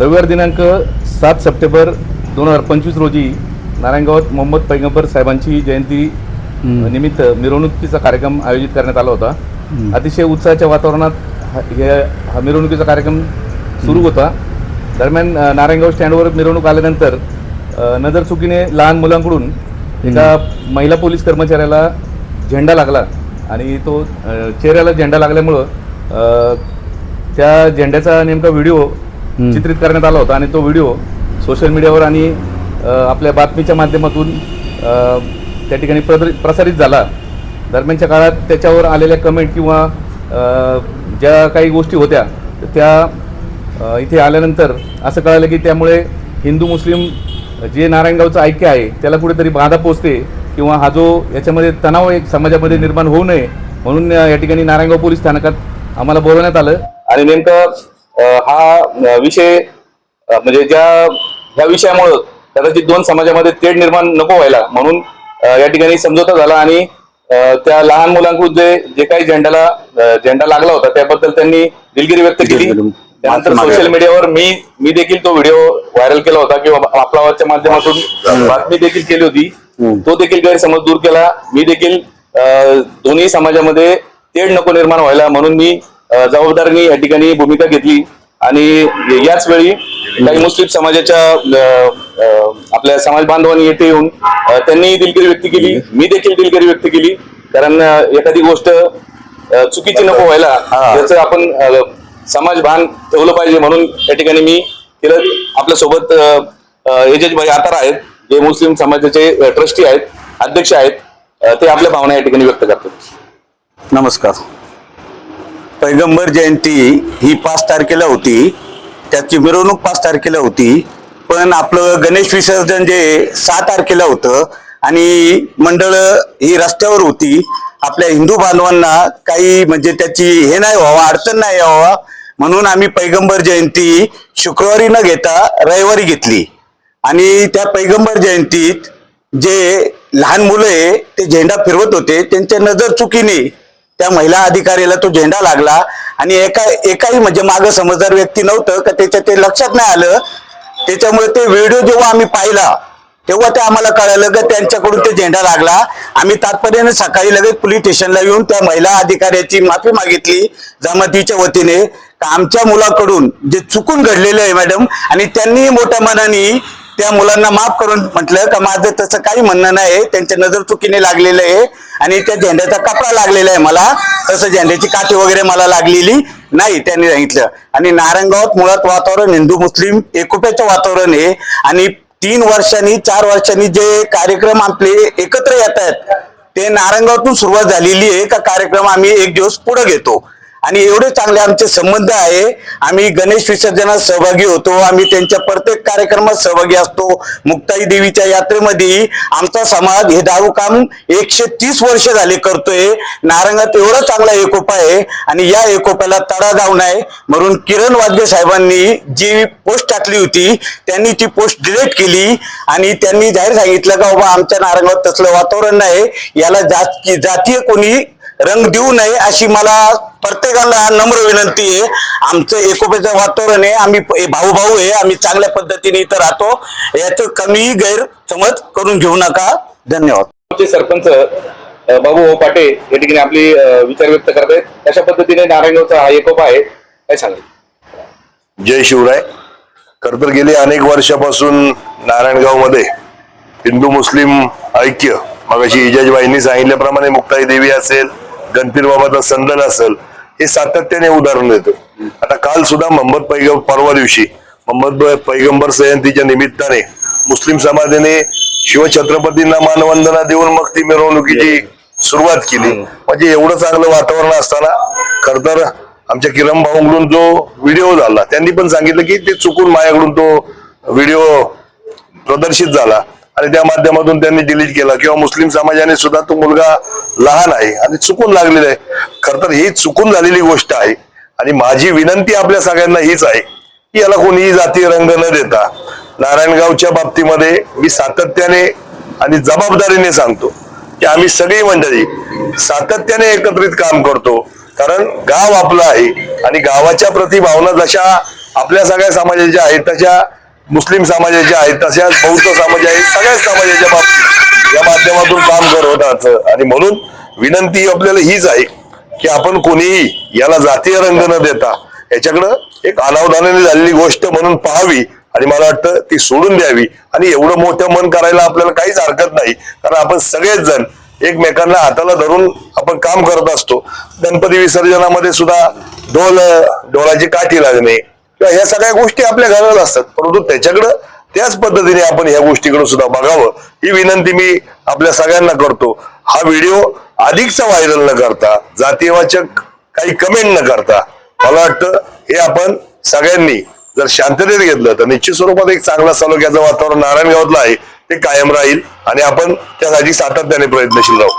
रविवार दिनांक सात सप्टेंबर दोन हजार पंचवीस रोजी नारायणगावात मोहम्मद पैगंबर साहेबांची जयंती निमित्त मिरवणुकीचा कार्यक्रम आयोजित करण्यात आला होता. अतिशय उत्साहाच्या वातावरणात हा- हे मिरवणुकीचा कार्यक्रम सुरू होता. दरम्यान नारायणगाव स्टँडवर मिरवणूक आल्यानंतर अ, नजर चुकीने लहान मुलांकडून एका महिला पोलीस कर्मचाऱ्याला झेंडा लागला आणि तो चेहऱ्याला झेंडा लागल्यामुळं त्या झेंड्याचा नेमका व्हिडिओ चित्रित करण्यात आला होता आणि तो व्हिडिओ सोशल मीडियावर आणि आपल्या बातमीच्या माध्यमातून त्या ठिकाणी प्रसारित झाला. दरम्यानच्या काळात त्याच्यावर आलेल्या कमेंट किंवा ज्या काही गोष्टी होत्या त्या इथे आल्यानंतर असं कळालं की त्यामुळे हिंदू मुस्लिम जे नारायणगावचं ऐक्य आहे त्याला कुठेतरी बाधा पोचते किंवा हा जो याच्यामध्ये तणाव एक समाजामध्ये निर्माण होऊ नये म्हणून या ठिकाणी नारायणगाव पोलीस स्थानकात आम्हाला बोलवण्यात आलं. आणि नेमकं हा विषय म्हणजे ज्या ह्या विषयामुळं कदाचित दोन समाजामध्ये तेढ निर्माण नको व्हायला म्हणून या ठिकाणी समझोता झाला आणि त्या लहान मुलांकडून जे जे काही झेंड्याला अ, झेंडा लागला होता त्याबद्दल त्यांनी दिलगिरी व्यक्त केली. त्यानंतर सोशल मीडियावर मी मी देखील तो व्हिडिओ व्हायरल केला होता किंवा आपला आवाजच्या माध्यमातून बातमी देखील केली होती. तो देखील गैरसमज दूर केला. मी देखील दोन्ही समाजामध्ये तेढ नको निर्माण व्हायला म्हणून मी जबाबदारीने या ठिकाणी भूमिका घेतली. आणि याच वेळी काही मुस्लिम समाजाच्या आपल्या समाज बांधवांनी येथे येऊन त्यांनी दिलगिरी व्यक्त केली. मी देखील दिलगिरी व्यक्त केली. कारण एखादी गोष्ट चुकीची नको व्हायला याचं आपण समाज भान ठेवलं पाहिजे म्हणून या ठिकाणी मी केलं आपल्यासोबत एजेज भाई आतार आहेत जे मुस्लिम समाजाचे ट्रस्टी आहेत अध्यक्ष आहेत ते आपल्या भावना या ठिकाणी व्यक्त करतात. नमस्कार. पैगंबर जयंती ही पाच तारखेला होती. त्याची मिरवणूक पाच तारखेला होती. पण आपलं गणेश विसर्जन जे सहा तारखेला होतं आणि मंडळ ही रस्त्यावर होती. आपल्या हिंदू बांधवांना काही म्हणजे त्याची हे नाही व्हावा अडचण नाही व्हावा म्हणून आम्ही पैगंबर जयंती शुक्रवारी न घेता रविवारी घेतली. आणि त्या पैगंबर जयंतीत जे लहान मुलं आहे ते झेंडा फिरवत होते त्यांच्या नजर चुकीने त्या महिला अधिकाऱ्याला तो झेंडा लागला. आणि एका एकाही म्हणजे मागं समजदार व्यक्ती नव्हतं का त्याच्या ते लक्षात नाही आलं. त्याच्यामुळे ते व्हिडिओ जेव्हा आम्ही पाहिला तेव्हा ते आम्हाला कळालं की त्यांच्याकडून ते झेंडा लागला. आम्ही तात्पर्याने सकाळी लगेच पोलीस स्टेशनला येऊन त्या महिला अधिकाऱ्याची माफी मागितली जमातीच्या वतीने. आमच्या मुलाकडून जे चुकून घडलेलं आहे मॅडम आणि त्यांनी मोठ्या मनाने त्या मुलांना माफ करून म्हटलं का माझं तसं काही म्हणणं नाही त्यांच्या नजर चुकीने लागलेलं आहे आणि त्या झेंड्याचा कपडा लागलेला आहे मला. तसं झेंड्याची काठी वगैरे मला लागलेली नाही त्यांनी सांगितलं. आणि नारायणगावात मुळात वातावरण हिंदू मुस्लिम एकोप्याचं वातावरण आहे. आणि तीन वर्षांनी चार वर्षांनी जे कार्यक्रम आपले एकत्र येत आहेत ते नारायणगावातून सुरुवात झालेली आहे का कार्यक्रम आम्ही एक दिवस पुढे घेतो. आणि एवढे चांगले आमचे संबंध आहे. आम्ही गणेश विसर्जनात सहभागी होतो. आम्ही त्यांच्या प्रत्येक कार्यक्रमात सहभागी असतो. मुक्ताई देवीच्या यात्रेमध्ये आमचा समाज हे दारू काम एकशे तीस वर्ष झाले करतोय. नारंगात एवढा चांगला एकोपा आहे. आणि या एकोप्याला तडा जाऊ नये म्हणून किरण वाद्य साहेबांनी जी पोस्ट टाकली होती त्यांनी ती पोस्ट डिलीट केली. आणि त्यांनी जाहीर सांगितलं का बाबा आमच्या नारंगात तसलं वातावरण नाही. याला जात जातीय कोणी रंग देऊ नये अशी मला प्रत्येकाला नम्र विनंती आहे. आमचं एकोप्याचं वातावरण आहे. आम्ही भाऊ भाऊ आहे. आम्ही चांगल्या पद्धतीने इथं राहतो. याचं कमी गैरसमज करून घेऊ नका. धन्यवाद. सरपंच बाबू पाटे या ठिकाणी आपली विचार व्यक्त करत आहेत अशा पद्धतीने नारायणगावचा हा एकोपा आहे? काय सांगाल? जय शिवराय. खर तर गेली अनेक वर्षापासून नारायणगावमध्ये हिंदू मुस्लिम ऐक्य मगाशी इजाजबाईंनी सांगितल्याप्रमाणे मुक्ताई देवी असेल गणपीर बाबाचा संदन असेल हे सातत्याने उदाहरण देतो. आता काल सुद्धा मोहम्मद पैगंबर परवा दिवशी मोहम्मद पैगंबर जयंतीच्या निमित्ताने मुस्लिम समाजाने शिवछत्रपतींना मानवंदना देऊन मग ती मिरवणुकीची सुरुवात केली. म्हणजे एवढं चांगलं वातावरण असताना खर तर आमच्या किरण भाऊकडून जो व्हिडिओ झाला त्यांनी पण सांगितलं की ते चुकून माझ्याकडून तो व्हिडिओ प्रदर्शित झाला. आणि त्या माध्यमातून त्यांनी डिलीट केला. किंवा मुस्लिम समाजाने सुद्धा तो मुलगा लहान आहे आणि चुकून लागलेला आहे. खर तर ही चुकून झालेली गोष्ट आहे. आणि माझी विनंती आपल्या सगळ्यांना हीच आहे की याला कोणीही जाती रंग न देता नारायणगावच्या बाबतीमध्ये मी सातत्याने आणि जबाबदारीने सांगतो की आम्ही सगळी मंडळी सातत्याने एकत्रित काम करतो. कारण गाव आपलं आहे आणि गावाच्या प्रती भावना जशा आपल्या सगळ्या समाजाच्या आहेत तशा मुस्लिम समाजाचे आहेत तशाच बौद्ध समाज आहेत सगळ्याच समाजाच्या बाबतीत. या माध्यमातून काम करत आणि म्हणून विनंती आपल्याला हीच आहे की आपण कोणीही याला जातीय रंग न देता याच्याकडं एक अनावधानाने झालेली गोष्ट म्हणून पाहावी आणि मला वाटतं ती सोडून द्यावी. आणि एवढं मोठं मन करायला आपल्याला काहीच हरकत नाही कारण आपण सगळेच जण एकमेकांना हाताला धरून आपण काम करत असतो. गणपती विसर्जनामध्ये सुद्धा ढोल ढोलाची काठी लागणे किंवा ह्या सगळ्या गोष्टी आपल्या घरात असतात. परंतु त्याच्याकडं त्याच पद्धतीने आपण ह्या गोष्टीकडे सुद्धा बघावं. ही विनंती मी आपल्या सगळ्यांना करतो. हा व्हिडिओ अधिकचा व्हायरल न करता जातीयवाचक काही कमेंट न करता मला वाटतं हे आपण सगळ्यांनी जर शांततेत घेतलं तर निश्चित स्वरूपात एक चांगला तालुक्याचं वातावरण नारायणगावातलं आहे ते कायम राहील आणि आपण त्यासाठी सातत्याने प्रयत्नशील राहू.